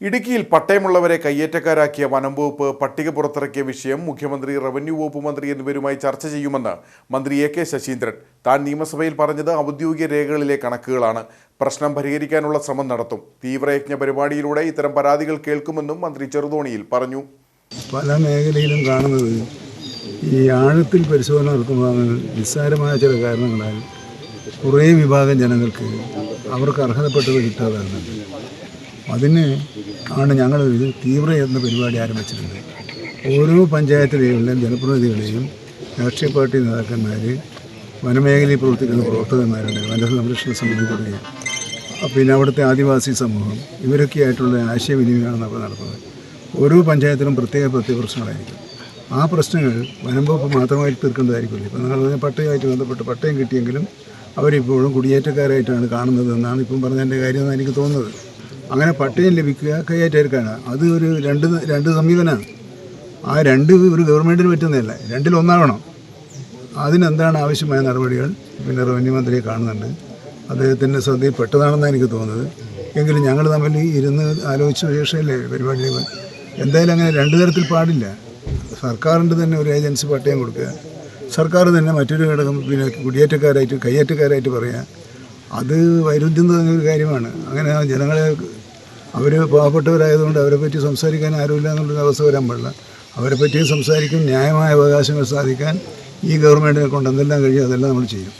ഇടുക്കിയിൽ പട്ടയമുള്ളവരെ കയ്യേറ്റക്കാരാക്കിയ വനം വകുപ്പ് പട്ടിക പുറത്തിറക്കിയ വിഷയം മുഖ്യമന്ത്രി റവന്യൂ വകുപ്പ് മന്ത്രി എന്നിവരുമായി ചർച്ച ചെയ്യുമെന്ന് മന്ത്രി എ കെ ശശീന്ദ്രൻ. താൻ നിയമസഭയിൽ പറഞ്ഞത് ഔദ്യോഗിക രേഖകളിലെ കണക്കുകളാണ്. പ്രശ്നം പരിഹരിക്കാനുള്ള ശ്രമം നടത്തും. തീവ്രയജ്ഞ പരിപാടിയിലൂടെ ഇത്തരം പരാതികൾ കേൾക്കുമെന്നും മന്ത്രി ചെറുതോണിയിൽ പറഞ്ഞു. പല മേഖലയിലും കാണുന്നത് ഈ ആഴത്തിൽ പരിശോധന നടത്തുമ്പോൾ നിസ്സാരമായ ചില കാരണങ്ങളാൽ കുറേ വിഭാഗം ജനങ്ങൾക്ക് അവർക്ക് അർഹതപ്പെട്ടത് കിട്ടാതെ അതിന് ആണ് ഞങ്ങൾ ഒരു എന്ന പരിപാടി ആരംഭിച്ചിട്ടുണ്ട് ഓരോ പഞ്ചായത്തിലെയും ജനപ്രതിനിധികളെയും രാഷ്ട്രീയ പാർട്ടി നേതാക്കന്മാർ വനമേഖലയിൽ പ്രവർത്തിക്കുന്ന പ്രവർത്തകന്മാരുണ്ട് വന സംരക്ഷണ സമിതി തുടങ്ങിയ പിന്നെ അവിടുത്തെ ആദിവാസി സമൂഹം ഇവരൊക്കെ ആയിട്ടുള്ള ആശയവിനിമയമാണ് നമ്മൾ നടത്തുന്നത്. ഓരോ പഞ്ചായത്തിലും പ്രത്യേക പ്രത്യേക പ്രശ്നങ്ങളായിരിക്കും. ആ പ്രശ്നങ്ങൾ വനംവകുപ്പ് മാത്രമായിട്ട് മാത്രമായി തീർക്കേണ്ടതായിരിക്കില്ല. ഇപ്പോൾ നിങ്ങൾ പറഞ്ഞ പട്ടയമായിട്ട് ബന്ധപ്പെട്ട് പട്ടയം കിട്ടിയെങ്കിലും അവരിപ്പോഴും കുടിയേറ്റക്കാരായിട്ടാണ് കാണുന്നത് എന്നാണ് ഇപ്പം പറഞ്ഞതിന്റെ കാര്യം എനിക്ക് തോന്നുന്നത്. അങ്ങനെ പട്ടയം ലഭിക്കുക കൈയേറ്റക്കാരാണ് അത് ഒരു രണ്ട് രണ്ട് സമീപനമാണ് ആ രണ്ട് ഒരു ഗവൺമെന്റിന് പറ്റുന്നതല്ല. രണ്ടിലൊന്നാകണം അതിനെന്താണ് ആവശ്യമായ നടപടികൾ? പിന്നെ റവന്യൂ മന്ത്രിയെ കാണുന്നുണ്ട്. അദ്ദേഹത്തിന്റെ ശ്രദ്ധയിൽ പെട്ടതാണെന്നാണ് എനിക്ക് തോന്നുന്നത്. എങ്കിലും ഞങ്ങൾ തമ്മിൽ ഇരുന്ന് ആലോചിച്ച ശേഷമല്ലേ പരിപാടി എന്തായാലും അങ്ങനെ രണ്ട് തരത്തിൽ പാടില്ല. സർക്കാരിന്റെ തന്നെ ഒരു ഏജൻസി പട്ടയം കൊടുക്കുക. സർക്കാർ തന്നെ മറ്റൊരു ഘടകം പിന്നെ കുടിയേറ്റക്കാരായിട്ട് കയ്യേറ്റക്കാരായിട്ട് പറയുക. അത് വൈരുദ്ധ്യം തോന്നിയ ഒരു കാര്യമാണ്. അങ്ങനെ ജനങ്ങളെ അവർ പാവപ്പെട്ടവരായതുകൊണ്ട് അവരെ പറ്റി സംസാരിക്കാൻ ആരുമില്ല എന്നുള്ളൊരു അവസ്ഥ വരാൻ പാടില്ല. അവരെ പറ്റി സംസാരിക്കും ന്യായമായ അവകാശങ്ങൾ സാധിക്കാൻ ഈ ഗവൺമെന്റിനെ കൊണ്ട് എന്തെല്ലാം കഴിയും അതെല്ലാം നമ്മൾ ചെയ്യും.